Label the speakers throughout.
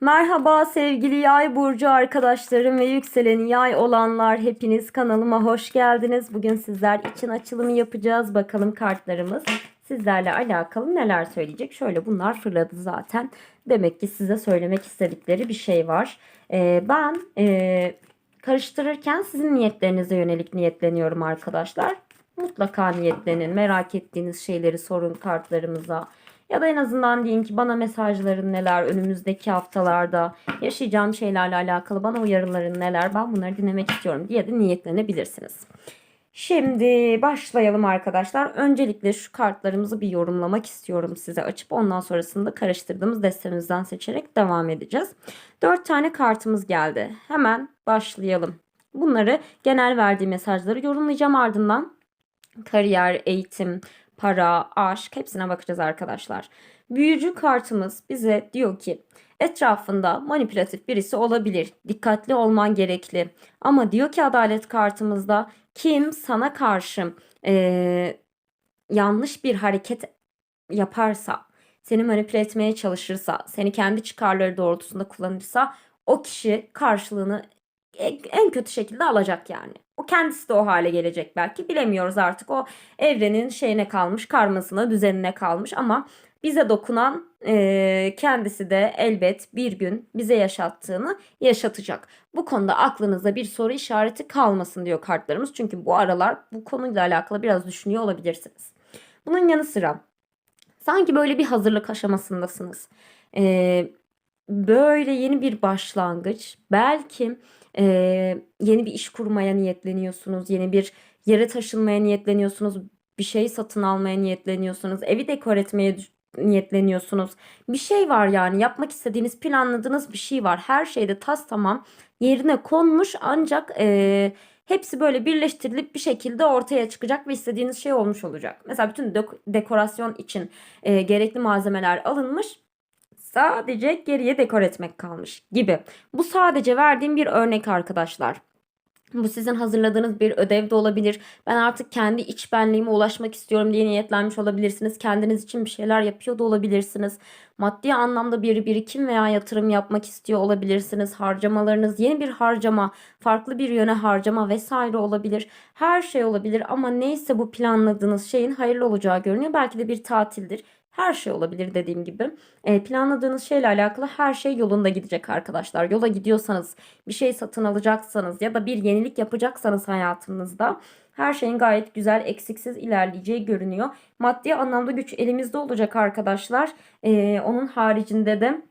Speaker 1: Merhaba sevgili yay burcu arkadaşlarım ve yükselen yay olanlar hepiniz kanalıma hoş geldiniz. Bugün sizler için açılımı yapacağız. Bakalım kartlarımız sizlerle alakalı neler söyleyecek. Şöyle bunlar fırladı zaten. Demek ki size söylemek istedikleri bir şey var. Ee, ben e, karıştırırken sizin niyetlerinize yönelik niyetleniyorum arkadaşlar. Mutlaka niyetlenin. Merak ettiğiniz şeyleri sorun kartlarımıza. Ya da en azından deyin ki bana mesajların neler, önümüzdeki haftalarda yaşayacağım şeylerle alakalı bana uyarıların neler, ben bunları dinlemek istiyorum diye de niyetlenebilirsiniz. Şimdi başlayalım arkadaşlar. Öncelikle şu kartlarımızı bir yorumlamak istiyorum size açıp ondan sonrasında karıştırdığımız destemizden seçerek devam edeceğiz. 4 tane kartımız geldi. Hemen başlayalım. Bunları genel verdiği mesajları yorumlayacağım ardından kariyer, eğitim, para, aşk hepsine bakacağız arkadaşlar. Büyücü kartımız bize diyor ki etrafında manipülatif birisi olabilir. Dikkatli olman gerekli. Ama diyor ki adalet kartımızda kim sana karşı eee, yanlış bir hareket yaparsa, seni manipüle etmeye çalışırsa, seni kendi çıkarları doğrultusunda kullanırsa o kişi karşılığını en en kötü şekilde alacak yani. O kendisi de o hale gelecek belki. Bilemiyoruz artık. O evrenin şeyine kalmış, karmasına, düzenine kalmış ama bize dokunan eee, kendisi de elbet bir gün bize yaşattığını yaşatacak. Bu konuda aklınızda bir soru işareti kalmasın diyor kartlarımız. Çünkü bu aralar bu konuyla alakalı biraz düşünüyor olabilirsiniz. Bunun yanı sıra sanki böyle bir hazırlık aşamasındasınız. Eee, böyle yeni bir başlangıç. Belki eee, yeni bir iş kurmaya niyetleniyorsunuz. Yeni bir yere taşınmaya niyetleniyorsunuz. Bir şey satın almaya niyetleniyorsunuz. Evi dekor etmeye niyetleniyorsunuz. Bir şey var yani yapmak istediğiniz, planladığınız bir şey var. Her şeyde tas tamam yerine konmuş ancak eee, hepsi böyle birleştirilip bir şekilde ortaya çıkacak ve istediğiniz şey olmuş olacak. Mesela bütün dek- dekorasyon için eee, gerekli malzemeler alınmış. Sadece geriye dekor etmek kalmış gibi. Bu sadece verdiğim bir örnek arkadaşlar. Bu sizin hazırladığınız bir ödev de olabilir. Ben artık kendi iç benliğime ulaşmak istiyorum diye niyetlenmiş olabilirsiniz. Kendiniz için bir şeyler yapıyor da olabilirsiniz. Maddi anlamda bir birikim veya yatırım yapmak istiyor olabilirsiniz. Harcamalarınız yeni bir harcama, farklı bir yöne harcama vesaire olabilir. Her şey olabilir ama neyse bu planladığınız şeyin hayırlı olacağı görünüyor. Belki de bir tatildir. Her şey olabilir dediğim gibi. E, planladığınız şeyle alakalı her şey yolunda gidecek arkadaşlar. Yola gidiyorsanız, bir şey satın alacaksanız ya da bir yenilik yapacaksanız hayatınızda her şeyin gayet güzel, eksiksiz ilerleyeceği görünüyor. Maddi anlamda güç elimizde olacak arkadaşlar. E, onun haricinde de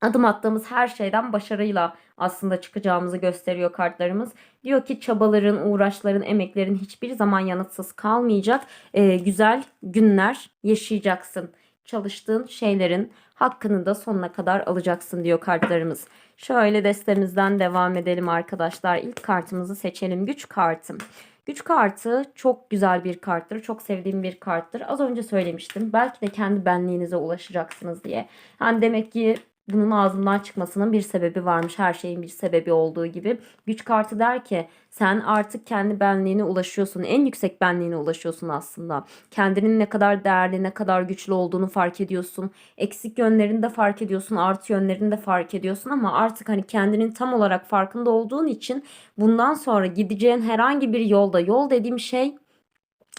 Speaker 1: adım attığımız her şeyden başarıyla aslında çıkacağımızı gösteriyor kartlarımız. Diyor ki çabaların, uğraşların, emeklerin hiçbir zaman yanıtsız kalmayacak. Ee, güzel günler yaşayacaksın. Çalıştığın şeylerin hakkını da sonuna kadar alacaksın diyor kartlarımız. Şöyle destemizden devam edelim arkadaşlar. İlk kartımızı seçelim. Güç kartım. Güç kartı çok güzel bir karttır. Çok sevdiğim bir karttır. Az önce söylemiştim. Belki de kendi benliğinize ulaşacaksınız diye. Yani demek ki bunun ağzından çıkmasının bir sebebi varmış. Her şeyin bir sebebi olduğu gibi. Güç kartı der ki sen artık kendi benliğine ulaşıyorsun. En yüksek benliğine ulaşıyorsun aslında. Kendinin ne kadar değerli, ne kadar güçlü olduğunu fark ediyorsun. Eksik yönlerini de fark ediyorsun. Artı yönlerini de fark ediyorsun ama artık hani kendinin tam olarak farkında olduğun için bundan sonra gideceğin herhangi bir yolda, yol dediğim şey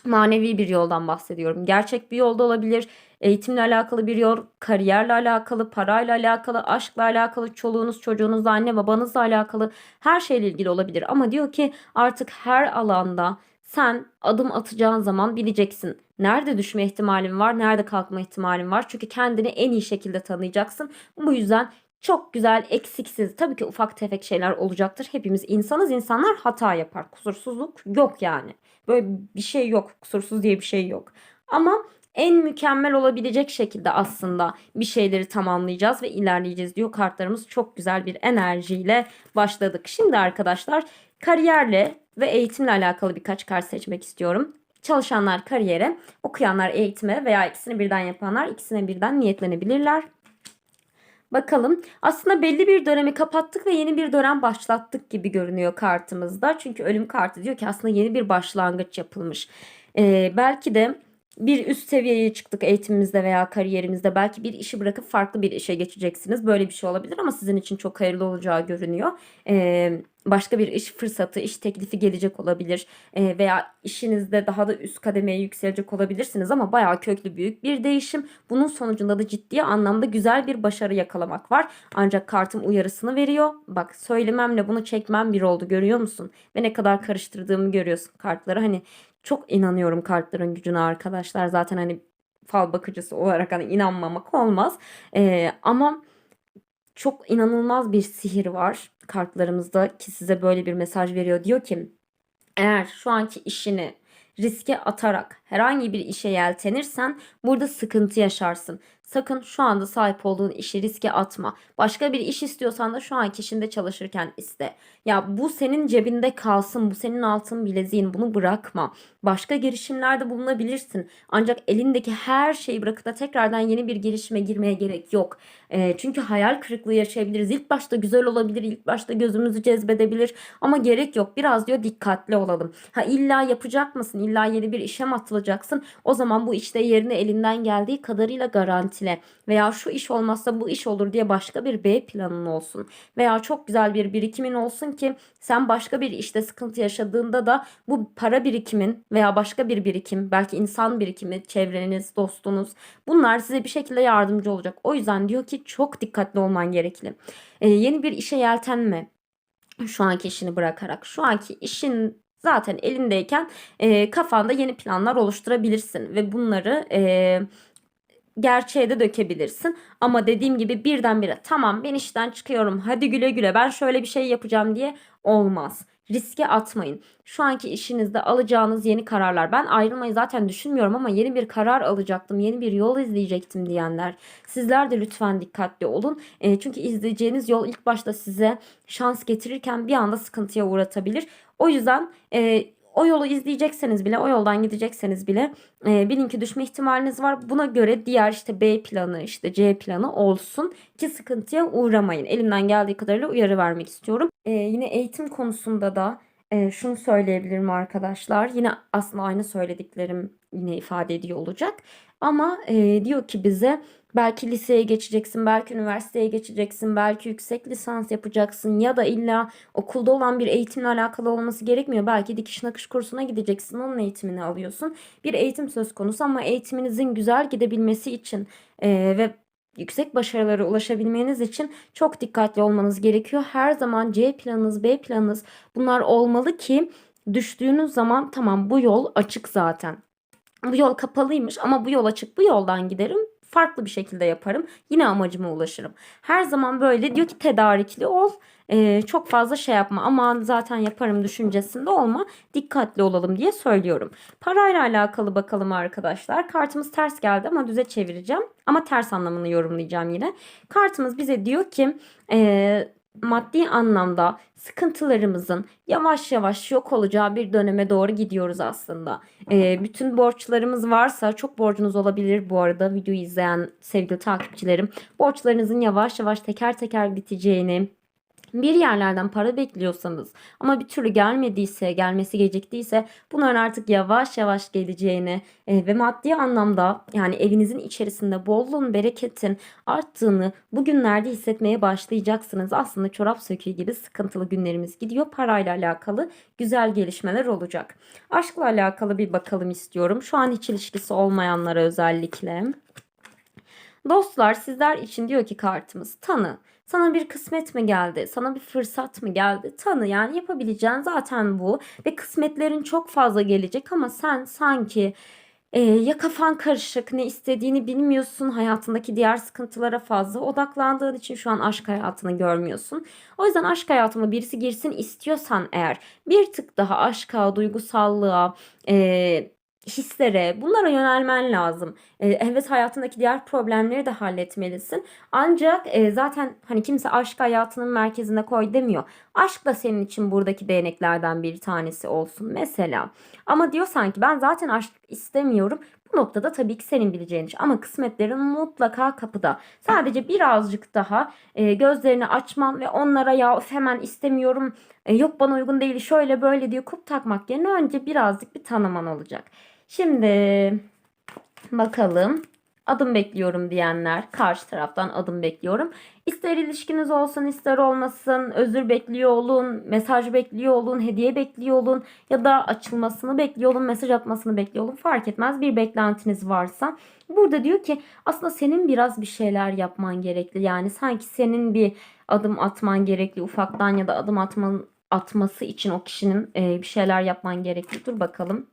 Speaker 1: manevi bir yoldan bahsediyorum. Gerçek bir yolda olabilir. Eğitimle alakalı bir yol, kariyerle alakalı, parayla alakalı, aşkla alakalı, çoluğunuz, çocuğunuzla, anne babanızla alakalı her şeyle ilgili olabilir. Ama diyor ki artık her alanda sen adım atacağın zaman bileceksin. Nerede düşme ihtimalin var, nerede kalkma ihtimalin var. Çünkü kendini en iyi şekilde tanıyacaksın. Bu yüzden çok güzel, eksiksiz. Tabii ki ufak tefek şeyler olacaktır. Hepimiz insanız. İnsanlar hata yapar. Kusursuzluk yok yani. Böyle bir şey yok. Kusursuz diye bir şey yok. Ama en mükemmel olabilecek şekilde aslında bir şeyleri tamamlayacağız ve ilerleyeceğiz diyor kartlarımız. Çok güzel bir enerjiyle başladık. Şimdi arkadaşlar kariyerle ve eğitimle alakalı birkaç kart seçmek istiyorum. Çalışanlar kariyere, okuyanlar eğitime veya ikisini birden yapanlar ikisine birden niyetlenebilirler. Bakalım. Aslında belli bir dönemi kapattık ve yeni bir dönem başlattık gibi görünüyor kartımızda. Çünkü ölüm kartı diyor ki aslında yeni bir başlangıç yapılmış. Ee, belki de bir üst seviyeye çıktık eğitimimizde veya kariyerimizde. Belki bir işi bırakıp farklı bir işe geçeceksiniz. Böyle bir şey olabilir ama sizin için çok hayırlı olacağı görünüyor. Ee, başka bir iş fırsatı, iş teklifi gelecek olabilir. Ee, veya işinizde daha da üst kademeye yükselecek olabilirsiniz ama bayağı köklü büyük bir değişim. Bunun sonucunda da ciddi anlamda güzel bir başarı yakalamak var. Ancak kartım uyarısını veriyor. Bak söylememle bunu çekmem bir oldu görüyor musun? Ve ne kadar karıştırdığımı görüyorsun kartları. Hani çok inanıyorum kartların gücüne arkadaşlar. Zaten hani fal bakıcısı olarak hani inanmamak olmaz. Ee, ama çok inanılmaz bir sihir var kartlarımızda ki size böyle bir mesaj veriyor. Diyor ki eğer şu anki işini riske atarak herhangi bir işe yeltenirsen burada sıkıntı yaşarsın. Sakın şu anda sahip olduğun işi riske atma. Başka bir iş istiyorsan da şu anki işinde çalışırken iste. Ya bu senin cebinde kalsın. Bu senin altın bileziğin. Bunu bırakma. Başka girişimlerde bulunabilirsin. Ancak elindeki her şeyi bırakıp da tekrardan yeni bir girişime girmeye gerek yok. E, çünkü hayal kırıklığı yaşayabiliriz. İlk başta güzel olabilir. ilk başta gözümüzü cezbedebilir. Ama gerek yok. Biraz diyor dikkatli olalım. Ha illa yapacak mısın? İlla yeni bir işe mi atılacaksın? O zaman bu işte yerini elinden geldiği kadarıyla garantile. Veya şu iş olmazsa bu iş olur diye başka bir B planın olsun. Veya çok güzel bir birikimin olsun ki sen başka bir işte sıkıntı yaşadığında da bu para birikimin veya başka bir birikim, belki insan birikimi, çevreniz, dostunuz bunlar size bir şekilde yardımcı olacak. O yüzden diyor ki çok dikkatli olman gerekli. Ee, yeni bir işe yeltenme. Şu anki işini bırakarak. Şu anki işin zaten elindeyken e, kafanda yeni planlar oluşturabilirsin ve bunları e, gerçeğe de dökebilirsin. Ama dediğim gibi birdenbire tamam ben işten çıkıyorum hadi güle güle ben şöyle bir şey yapacağım diye olmaz. Riske atmayın. Şu anki işinizde alacağınız yeni kararlar. Ben ayrılmayı zaten düşünmüyorum ama yeni bir karar alacaktım, yeni bir yol izleyecektim diyenler. Sizler de lütfen dikkatli olun. E, çünkü izleyeceğiniz yol ilk başta size şans getirirken bir anda sıkıntıya uğratabilir. O yüzden e, o yolu izleyecekseniz bile, o yoldan gidecekseniz bile e, bilin ki düşme ihtimaliniz var. Buna göre diğer işte B planı, işte C planı olsun ki sıkıntıya uğramayın. Elimden geldiği kadarıyla uyarı vermek istiyorum. E, yine eğitim konusunda da e, şunu söyleyebilirim arkadaşlar. Yine aslında aynı söylediklerim yine ifade ediyor olacak. Ama e, diyor ki bize belki liseye geçeceksin, belki üniversiteye geçeceksin, belki yüksek lisans yapacaksın ya da illa okulda olan bir eğitimle alakalı olması gerekmiyor. Belki dikiş nakış kursuna gideceksin, onun eğitimini alıyorsun. Bir eğitim söz konusu ama eğitiminizin güzel gidebilmesi için e, ve yüksek başarılara ulaşabilmeniz için çok dikkatli olmanız gerekiyor. Her zaman C planınız, B planınız bunlar olmalı ki düştüğünüz zaman tamam bu yol açık zaten. Bu yol kapalıymış ama bu yol açık. Bu yoldan giderim. Farklı bir şekilde yaparım. Yine amacıma ulaşırım. Her zaman böyle diyor ki tedarikli ol. Ee, çok fazla şey yapma. Aman zaten yaparım düşüncesinde olma. Dikkatli olalım diye söylüyorum. Parayla alakalı bakalım arkadaşlar. Kartımız ters geldi ama düze çevireceğim. Ama ters anlamını yorumlayacağım yine. Kartımız bize diyor ki... Ee, maddi anlamda sıkıntılarımızın yavaş yavaş yok olacağı bir döneme doğru gidiyoruz aslında. Ee, bütün borçlarımız varsa çok borcunuz olabilir bu arada videoyu izleyen sevgili takipçilerim. Borçlarınızın yavaş yavaş teker teker biteceğini, bir yerlerden para bekliyorsanız ama bir türlü gelmediyse, gelmesi geciktiyse bunların artık yavaş yavaş geleceğini e, ve maddi anlamda yani evinizin içerisinde bolluğun, bereketin arttığını bugünlerde hissetmeye başlayacaksınız. Aslında çorap söküğü gibi sıkıntılı günlerimiz gidiyor. Parayla alakalı güzel gelişmeler olacak. Aşkla alakalı bir bakalım istiyorum. Şu an hiç ilişkisi olmayanlara özellikle. Dostlar sizler için diyor ki kartımız tanı. Sana bir kısmet mi geldi? Sana bir fırsat mı geldi? Tanı yani yapabileceğin zaten bu. Ve kısmetlerin çok fazla gelecek ama sen sanki e, ya kafan karışık ne istediğini bilmiyorsun hayatındaki diğer sıkıntılara fazla odaklandığın için şu an aşk hayatını görmüyorsun. O yüzden aşk hayatıma birisi girsin istiyorsan eğer bir tık daha aşka, duygusallığa, e, hislere bunlara yönelmen lazım. Ee, evet hayatındaki diğer problemleri de halletmelisin. Ancak e, zaten hani kimse aşk hayatının merkezine koy demiyor. Aşk da senin için buradaki değneklerden bir tanesi olsun mesela. Ama diyor sanki ben zaten aşk istemiyorum. Bu noktada tabii ki senin bileceğin iş. Ama kısmetlerin mutlaka kapıda. Sadece birazcık daha e, gözlerini açman ve onlara ya hemen istemiyorum, e, yok bana uygun değil, şöyle böyle diye kup takmak yerine önce birazcık bir tanıman olacak. Şimdi Bakalım. Adım bekliyorum diyenler karşı taraftan adım bekliyorum. İster ilişkiniz olsun ister olmasın özür bekliyor olun, mesaj bekliyor olun, hediye bekliyor olun ya da açılmasını bekliyor olun, mesaj atmasını bekliyor olun fark etmez bir beklentiniz varsa. Burada diyor ki aslında senin biraz bir şeyler yapman gerekli. Yani sanki senin bir adım atman gerekli ufaktan ya da adım atman, atması için o kişinin e, bir şeyler yapman gerekli. Dur bakalım.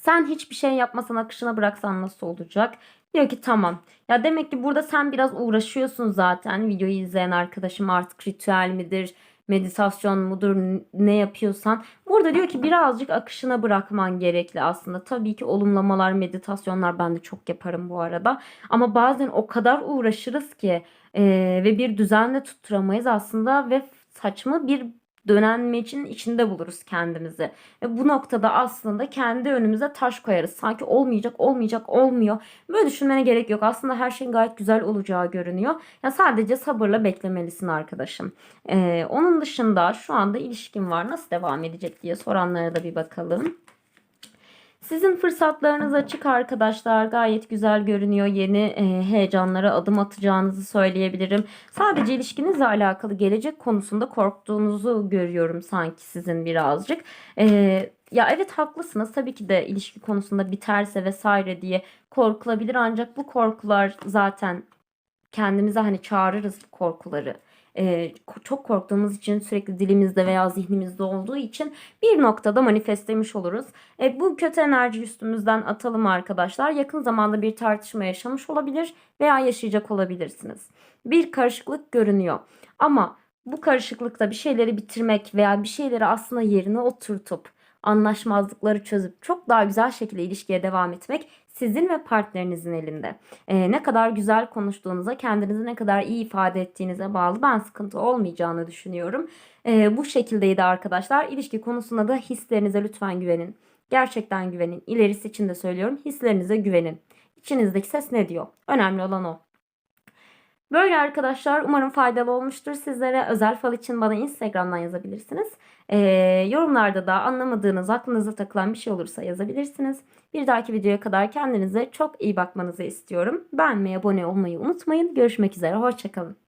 Speaker 1: Sen hiçbir şey yapmasan akışına bıraksan nasıl olacak? Diyor ki tamam. Ya demek ki burada sen biraz uğraşıyorsun zaten. Videoyu izleyen arkadaşım artık ritüel midir, meditasyon mudur, ne yapıyorsan. Burada diyor ki birazcık akışına bırakman gerekli aslında. Tabii ki olumlamalar, meditasyonlar ben de çok yaparım bu arada. Ama bazen o kadar uğraşırız ki e, ve bir düzenle tutturamayız aslında ve saçma bir dönenmecin içinde buluruz kendimizi. Ve bu noktada aslında kendi önümüze taş koyarız. Sanki olmayacak, olmayacak, olmuyor. Böyle düşünmene gerek yok. Aslında her şeyin gayet güzel olacağı görünüyor. Ya sadece sabırla beklemelisin arkadaşım. Ee, onun dışında şu anda ilişkin var. Nasıl devam edecek diye soranlara da bir bakalım. Sizin fırsatlarınız açık arkadaşlar. Gayet güzel görünüyor. Yeni e, heyecanlara adım atacağınızı söyleyebilirim. Sadece ilişkinizle alakalı gelecek konusunda korktuğunuzu görüyorum sanki sizin birazcık. E, ya evet haklısınız. Tabii ki de ilişki konusunda biterse vesaire diye korkulabilir. Ancak bu korkular zaten kendimize hani çağırırız bu korkuları. Ko- çok korktuğumuz için sürekli dilimizde veya zihnimizde olduğu için bir noktada manifestlemiş oluruz. E, bu kötü enerji üstümüzden atalım arkadaşlar. Yakın zamanda bir tartışma yaşamış olabilir veya yaşayacak olabilirsiniz. Bir karışıklık görünüyor. Ama bu karışıklıkta bir şeyleri bitirmek veya bir şeyleri aslında yerine oturtup anlaşmazlıkları çözüp çok daha güzel şekilde ilişkiye devam etmek sizin ve partnerinizin elinde. Ee, ne kadar güzel konuştuğunuza, kendinizi ne kadar iyi ifade ettiğinize bağlı. Ben sıkıntı olmayacağını düşünüyorum. Ee, bu şekildeydi arkadaşlar. İlişki konusunda da hislerinize lütfen güvenin. Gerçekten güvenin. İlerisi için de söylüyorum. Hislerinize güvenin. İçinizdeki ses ne diyor? Önemli olan o. Böyle arkadaşlar umarım faydalı olmuştur sizlere. Özel fal için bana Instagram'dan yazabilirsiniz. Ee, yorumlarda da anlamadığınız, aklınıza takılan bir şey olursa yazabilirsiniz. Bir dahaki videoya kadar kendinize çok iyi bakmanızı istiyorum. Beğenmeyi, abone olmayı unutmayın. Görüşmek üzere, hoşçakalın.